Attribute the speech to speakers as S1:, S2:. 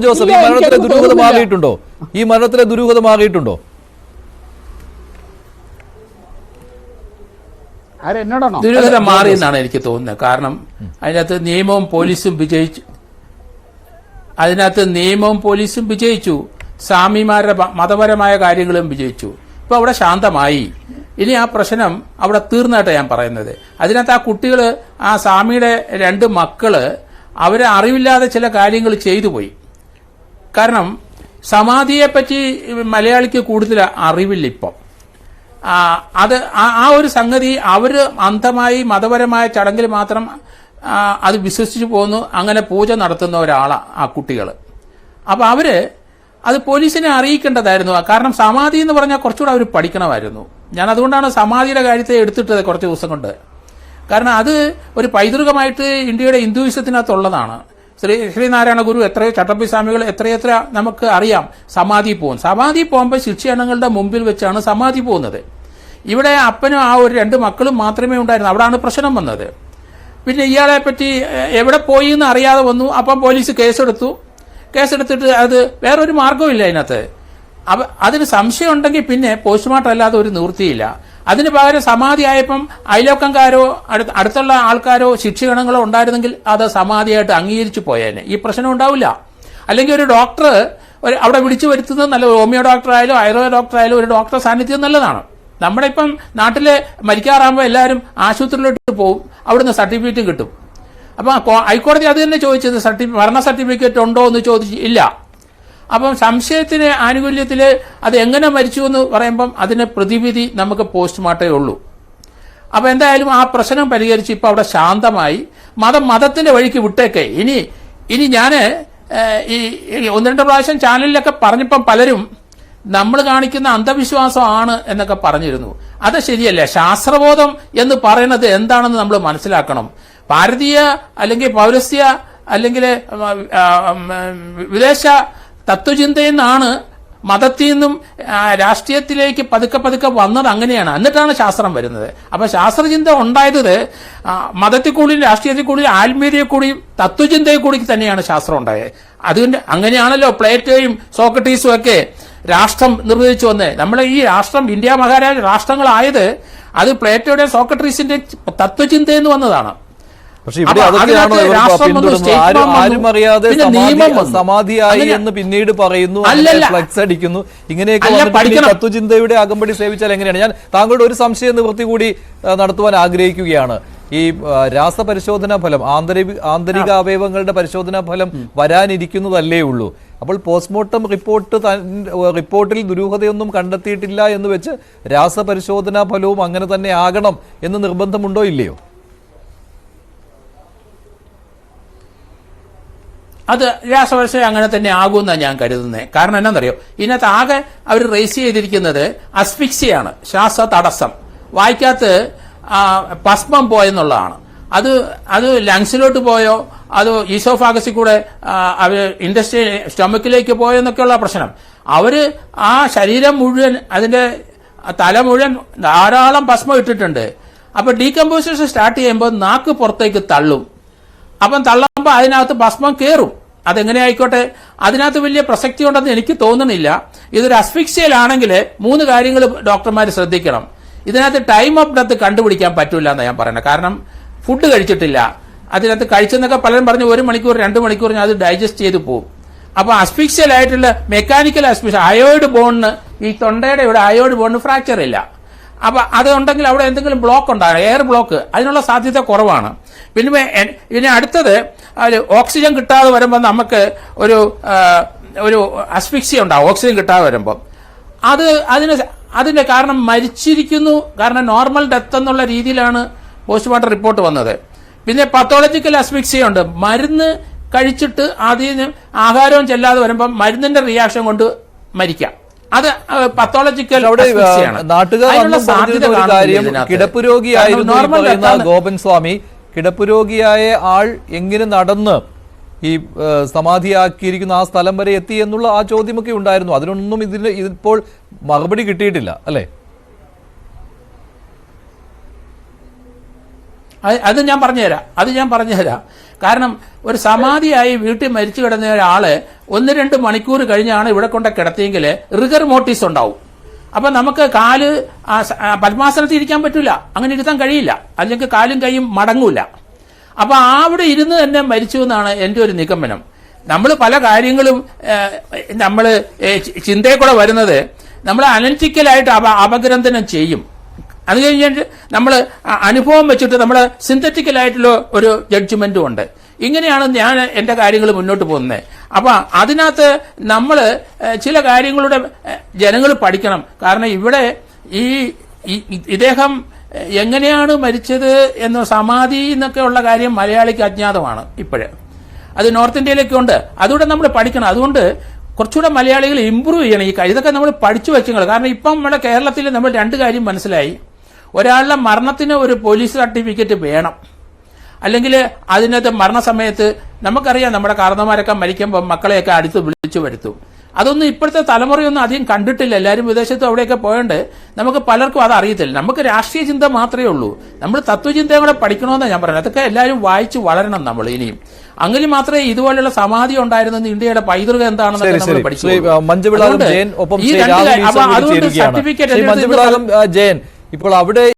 S1: Joseph ഈ മരണത്തിലെ ദുരൂഹത മാറിയിട്ടുണ്ടോ? ഈ മരണത്തിലെ ദുരൂഹത മാറിയിട്ടുണ്ടോ?
S2: ദുരൂഹത മാറി എന്നാണ് എനിക്ക് തോന്നുന്നത്. കാരണം അതിനകത്ത് നിയമവും പോലീസും വിജയിച്ചു അതിനകത്ത് നിയമവും പോലീസും വിജയിച്ചു. സ്വാമിമാരുടെ മതപരമായ കാര്യങ്ങളും വിജയിച്ചു. ഇപ്പൊ അവിടെ ശാന്തമായി. ഇനി ആ പ്രശ്നം അവിടെ തീർന്നായിട്ടാണ് ഞാൻ പറയുന്നത്. അതിനകത്ത് ആ കുട്ടികൾ ആ സ്വാമിയുടെ രണ്ട് മക്കൾ അവരെ അറിവില്ലാതെ ചില കാര്യങ്ങൾ ചെയ്തു പോയി. കാരണം സമാധിയെപ്പറ്റി മലയാളിക്ക് കൂടുതൽ അറിവില്ല ഇപ്പം അത് ആ- ഒരു സംഗതി അവർ അന്ധമായി മതപരമായ ചടങ്ങിൽ മാത്രം അത് വിശ്വസിച്ചു പോകുന്നു അങ്ങനെ പൂജ നടത്തുന്ന ഒരാളാണ് ആ കുട്ടികൾ അപ്പോൾ അവർ അത് പോലീസിനെ അറിയിക്കേണ്ടതായിരുന്നു. കാരണം സമാധി എന്ന് പറഞ്ഞാൽ കുറച്ചുകൂടെ അവർ പഠിക്കണമായിരുന്നു. ഞാൻ അതുകൊണ്ടാണ് സമാധിയുടെ കാര്യത്തെ എടുത്തിട്ടത് കുറച്ച് ദിവസം കൊണ്ട്. കാരണം അത് ഒരു പൈതൃകമായിട്ട് ഇന്ത്യയുടെ ഹിന്ദുവിസത്തിനകത്തുള്ളതാണ് ശ്രീ ശ്രീനാരായണ ഗുരു എത്രയോ ചട്ടമ്പി സ്വാമികൾ എത്രയെത്ര നമുക്ക് അറിയാം. സമാധി പോകും സമാധി പോകുമ്പോൾ ശിക്ഷണങ്ങളുടെ മുമ്പിൽ വെച്ചാണ് സമാധി പോകുന്നത്. ഇവിടെ അപ്പനും ആ ഒരു രണ്ട് മക്കളും മാത്രമേ ഉണ്ടായിരുന്നു അവിടാണ് പ്രശ്നം വന്നത്. പിന്നെ ഇയാളെ പറ്റി എവിടെ പോയി എന്ന് അറിയാതെ വന്നു. അപ്പം പോലീസ് കേസെടുത്തു. കേസെടുത്തിട്ട് അത് വേറൊരു മാർഗവും അതിനകത്ത്. അപ്പം അതിന് സംശയം ഉണ്ടെങ്കിൽ പിന്നെ പോസ്റ്റ്മോർട്ടം അല്ലാതെ ഒരു നിവൃത്തിയില്ല. അതിന് പകരം സമാധി ആയപ്പം അയലോക്കംകാരോ അടുത്ത അടുത്തുള്ള ആൾക്കാരോ ശിക്ഷകണങ്ങളോ ഉണ്ടായിരുന്നെങ്കിൽ അത് സമാധിയായിട്ട് അംഗീകരിച്ചു പോയേനെ. ഈ പ്രശ്നം ഉണ്ടാവില്ല. അല്ലെങ്കിൽ ഒരു ഡോക്ടർ ഒരു അവിടെ വിളിച്ചു വരുത്തുന്നത് നല്ല ഹോമിയോ ഡോക്ടർ ആയാലും ആയുർവേദ ഡോക്ടർ ആയാലും ഒരു ഡോക്ടർ സാന്നിധ്യം നല്ലതാണ്. നമ്മുടെ ഇപ്പം നാട്ടിൽ മരിക്കാറാകുമ്പോൾ എല്ലാവരും ആശുപത്രിയിലോട്ട് പോകും അവിടുന്ന് സർട്ടിഫിക്കറ്റും കിട്ടും. അപ്പം ഹൈക്കോടതി അത് തന്നെ ചോദിച്ചത് സർട്ടിഫിക്കറ്റ് മരണ സർട്ടിഫിക്കറ്റ് ഉണ്ടോ? എന്ന് ചോദിച്ചു ഇല്ല. അപ്പം സംശയത്തിന് ആനുകൂല്യത്തിൽ അത് എങ്ങനെ മരിച്ചു എന്ന് പറയുമ്പം അതിന് പ്രതിവിധി നമുക്ക് പോസ്റ്റ്മോർട്ടേ ഉള്ളൂ. അപ്പം എന്തായാലും ആ പ്രശ്നം പരിഹരിച്ച് ഇപ്പം അവിടെ ശാന്തമായി മതം മതത്തിന്റെ വഴിക്ക് വിട്ടേക്കെ. ഇനി ഇനി ഞാൻ ഈ ഒന്ന് രണ്ട് പ്രാവശ്യം ചാനലിലൊക്കെ പറഞ്ഞപ്പം പലരും നമ്മൾ കാണിക്കുന്ന അന്ധവിശ്വാസമാണ് എന്നൊക്കെ പറഞ്ഞിരുന്നു. അത് ശരിയല്ല? ശാസ്ത്രബോധം എന്ന് പറയുന്നത് എന്താണെന്ന് നമ്മൾ മനസ്സിലാക്കണം. ഭാരതീയ അല്ലെങ്കിൽ പൗരസ്യ അല്ലെങ്കിൽ വിദേശ തത്വചിന്തയിൽ നിന്നാണ് മതത്തിൽ നിന്നും രാഷ്ട്രീയത്തിലേക്ക് പതുക്കെ പതുക്കെ വന്നത് അങ്ങനെയാണ്. എന്നിട്ടാണ് ശാസ്ത്രം വരുന്നത്. അപ്പൊ ശാസ്ത്രചിന്ത ഉണ്ടായത് മതത്തിൽ കൂടി രാഷ്ട്രീയത്തിൽ കൂടി ആത്മീയതയെ കൂടി തത്വചിന്തയെ കൂടി തന്നെയാണ് ശാസ്ത്രം ഉണ്ടായത്. അതുകൊണ്ട് അങ്ങനെയാണല്ലോ പ്ലേറ്റോയും സോക്രട്ടീസും ഒക്കെ രാഷ്ട്രം നിർവഹിച്ചു വന്നത് നമ്മളെ ഈ രാഷ്ട്രം ഇന്ത്യ മഹാരാജ രാഷ്ട്രങ്ങളായത് അത് പ്ലേറ്റോയുടെ സോക്രട്ടീസിന്റെ തത്വചിന്തയെന്ന് വന്നതാണ്.
S1: പക്ഷെ ഇവിടെ അതൊക്കെയാണോ ആരും അറിയാതെ
S2: നിയമം
S1: സമാധിയായി എന്ന് പിന്നീട് പറയുന്നു. ഫ്ലക്സ് അടിക്കുന്നു. ഇങ്ങനെയൊക്കെ തത്വചിന്തയുടെ അകമ്പടി സേവിച്ചാൽ എങ്ങനെയാണ്? ഞാൻ താങ്കളുടെ ഒരു സംശയ നിവൃത്തി കൂടി നടത്തുവാൻ ആഗ്രഹിക്കുകയാണ്. ഈ രാസപരിശോധനാ ഫലം ആന്തരിക ആന്തരിക അവയവങ്ങളുടെ പരിശോധനാ ഫലം വരാനിരിക്കുന്നതല്ലേ ഉള്ളൂ. അപ്പോൾ പോസ്റ്റ്മോർട്ടം റിപ്പോർട്ട് റിപ്പോർട്ടിൽ ദുരൂഹതയൊന്നും കണ്ടെത്തിയിട്ടില്ല എന്ന് വെച്ച് രാസപരിശോധനാ ഫലവും അങ്ങനെ തന്നെ ആകണം എന്ന് നിർബന്ധമുണ്ടോ ഇല്ലയോ?
S2: അത് രാസവർഷം അങ്ങനെ തന്നെ ആകുമെന്നാണ് ഞാൻ കരുതുന്നത് കാരണം എന്നാന്നറിയോ? ഇതിനകത്ത് ആകെ അവർ റേസ് ചെയ്തിരിക്കുന്നത് അസ്ഫിക്സിയാണ് ശ്വാസ തടസ്സം വായിക്കകത്ത് പസ്മം പോയെന്നുള്ളതാണ്. അത് അത് ലങ്സിലോട്ട് പോയോ? അത് ഈസോഫാഗസിൽ കൂടെ അവർ ഇൻഡസ്ട്രി സ്റ്റൊമക്കിലേക്ക് പോയോ എന്നൊക്കെയുള്ള പ്രശ്നം. അവർ ആ ശരീരം മുഴുവൻ അതിന്റെ തല മുഴുവൻ ധാരാളം ഭസ്മം ഇട്ടിട്ടുണ്ട്. അപ്പൊ ഡീകമ്പോസിഷൻ സ്റ്റാർട്ട് ചെയ്യുമ്പോൾ നാക്ക് പുറത്തേക്ക് തള്ളും. അപ്പം തള്ളുമ്പോൾ അതിനകത്ത് ഭസ്മം കയറും അതെങ്ങനെ ആയിക്കോട്ടെ അതിനകത്ത് വലിയ പ്രസക്തി ഉണ്ടെന്ന് എനിക്ക് തോന്നുന്നില്ല. ഇതൊരു അസ്ഫിക്സിയലാണെങ്കിൽ മൂന്ന് കാര്യങ്ങൾ ഡോക്ടർമാർ ശ്രദ്ധിക്കണം. ഇതിനകത്ത് ടൈം ഓഫ് ഡെത്ത് കണ്ടുപിടിക്കാൻ പറ്റില്ല എന്ന് ഞാൻ പറയുന്നത്. കാരണം ഫുഡ് കഴിച്ചിട്ടില്ല. അതിനകത്ത് കഴിച്ചെന്നൊക്കെ പലരും പറഞ്ഞു ഒരു മണിക്കൂർ രണ്ട് മണിക്കൂർ ഞാൻ അത് ഡൈജസ്റ്റ് ചെയ്ത് പോകും അപ്പൊ അസ്ഫിക്സിയൽ ആയിട്ടുള്ള മെക്കാനിക്കൽ അസ്ഫിക്സ് അയോയിഡ് ബോണിന് ഈ തൊണ്ടയുടെ ഇവിടെ അയോയിഡ് ബോണിന് ഫ്രാക്ചർ ഇല്ല. അപ്പൊ അതുണ്ടെങ്കിൽ അവിടെ എന്തെങ്കിലും ബ്ലോക്ക് ഉണ്ടാകും എയർ ബ്ലോക്ക് അതിനുള്ള സാധ്യത കുറവാണ്. പിന്നെ പിന്നെ അടുത്തത് ഓക്സിജൻ കിട്ടാതെ വരുമ്പോൾ നമുക്ക് ഒരു ഒരു അസ്ഫിക്സിയ ഉണ്ടാവും ഓക്സിജൻ കിട്ടാതെ വരുമ്പോൾ അത് അതിന് അതിന്റെ കാരണം മരിച്ചിരിക്കുന്നു. കാരണം നോർമൽ ഡെത്ത് എന്നുള്ള രീതിയിലാണ് പോസ്റ്റ്മോർട്ടം റിപ്പോർട്ട് വന്നത്. പിന്നെ പത്തോളജിക്കൽ അസ്ഫിക്സിയ ഉണ്ട്. മരുന്ന് കഴിച്ചിട്ട് അതിന് ആഹാരവും ചെല്ലാതെ വരുമ്പോൾ മരുന്നിന്റെ റിയാക്ഷൻ കൊണ്ട് മരിക്കാം. അത് പത്തോളജിക്കൽ
S1: അവിടെ നാട്ടുകാർ കിടപ്പ് രോഗിയായിരുന്നു ഗോപൻ സ്വാമി കിടപ്പുരോഗിയായ ആൾ എങ്ങനെ നടന്ന് ഈ സമാധിയാക്കിയിരിക്കുന്ന ആ സ്ഥലം വരെ എത്തി എന്നുള്ള ആ ചോദ്യമൊക്കെ ഉണ്ടായിരുന്നു. അതിനൊന്നും ഇതിന് ഇതിപ്പോൾ മറുപടി കിട്ടിയിട്ടില്ല അല്ലേ?
S2: അത് ഞാൻ പറഞ്ഞുതരാം. അത് ഞാൻ പറഞ്ഞുതരാം. കാരണം ഒരു സമാധിയായി വീട്ടിൽ മരിച്ചു കിടന്ന ഒരാൾ ഒന്ന് രണ്ട് മണിക്കൂർ കഴിഞ്ഞാണ് ഇവിടെ കൊണ്ട് കിടത്തിയെങ്കിൽ റിഗർ മോട്ടീസ് ഉണ്ടാവും. അപ്പൊ നമുക്ക് കാൽ പത്മാസനത്തിൽ ഇരിക്കാൻ പറ്റില്ല അങ്ങനെ ഇരുത്താൻ കഴിയില്ല. അല്ലെങ്കിൽ കാലും കൈയും മടങ്ങൂല. അപ്പൊ അവിടെ ഇരുന്ന് തന്നെ മരിച്ചു എന്നാണ് എന്റെ ഒരു നിഗമനം. നമ്മൾ പല കാര്യങ്ങളും നമ്മൾ ചിന്തയിൽ കൂടെ വരുന്നത് നമ്മൾ അനലിറ്റിക്കലായിട്ട് അപ അപഗ്രന്ഥനം ചെയ്യും. അത് കഴിഞ്ഞിട്ട് നമ്മൾ അനുഭവം വെച്ചിട്ട് നമ്മൾ സിന്തറ്റിക്കലായിട്ടുള്ള ഒരു ജഡ്ജ്മെന്റും ഉണ്ട്. ഇങ്ങനെയാണ് ഞാൻ എന്റെ കാര്യങ്ങൾ മുന്നോട്ട് പോകുന്നത്. അപ്പൊ അതിനകത്ത് നമ്മൾ ചില കാര്യങ്ങളുടെ ജനങ്ങൾ പഠിക്കണം. കാരണം ഇവിടെ ഈ ഇദ്ദേഹം എങ്ങനെയാണ് മരിച്ചത് എന്ന സമാധി എന്നൊക്കെ ഉള്ള കാര്യം മലയാളിക്ക് അജ്ഞാതമാണ് ഇപ്പോഴ്. അത് നോർത്ത് ഇന്ത്യയിലൊക്കെ ഉണ്ട്. അതുകൂടെ നമ്മൾ പഠിക്കണം. അതുകൊണ്ട് കുറച്ചുകൂടെ മലയാളികൾ ഇമ്പ്രൂവ് ചെയ്യണം. ഈ ഇതൊക്കെ നമ്മൾ പഠിച്ചു വെച്ചുങ്ങൾ കാരണം ഇപ്പം നമ്മുടെ കേരളത്തിൽ നമ്മൾ രണ്ട് കാര്യം മനസ്സിലായി. ഒരാളുടെ മരണത്തിന് ഒരു പോലീസ് സർട്ടിഫിക്കറ്റ് വേണം. അല്ലെങ്കിൽ അതിനകത്ത് മരണസമയത്ത് നമുക്കറിയാം നമ്മുടെ കാരണന്മാരൊക്കെ മരിക്കുമ്പോൾ മക്കളെയൊക്കെ അടുത്ത് വിളിച്ചു വരുത്തും. അതൊന്നും ഇപ്പോഴത്തെ തലമുറയൊന്നും അധികം കണ്ടിട്ടില്ല. എല്ലാവരും വിദേശത്തും അവിടെയൊക്കെ പോയോണ്ട് നമുക്ക് പലർക്കും അത് അറിയത്തില്ല. നമുക്ക് രാഷ്ട്രീയ ചിന്ത മാത്രമേ ഉള്ളൂ. നമ്മൾ തത്വചിന്തയും കൂടെ പഠിക്കണമെന്നാണ് ഞാൻ പറയുന്നത്. അതൊക്കെ എല്ലാവരും വായിച്ച് വളരണം നമ്മൾ ഇനിയും. അങ്ങനെ മാത്രമേ ഇതുപോലെയുള്ള സമാധി ഉണ്ടായിരുന്നത് ഇന്ത്യയുടെ പൈതൃകം എന്താണെന്നൊക്കെ നമ്മൾ പഠിച്ചു അതുകൊണ്ട്
S1: സർട്ടിഫിക്കറ്റ് ജയൻ. ഇപ്പോൾ അവിടെ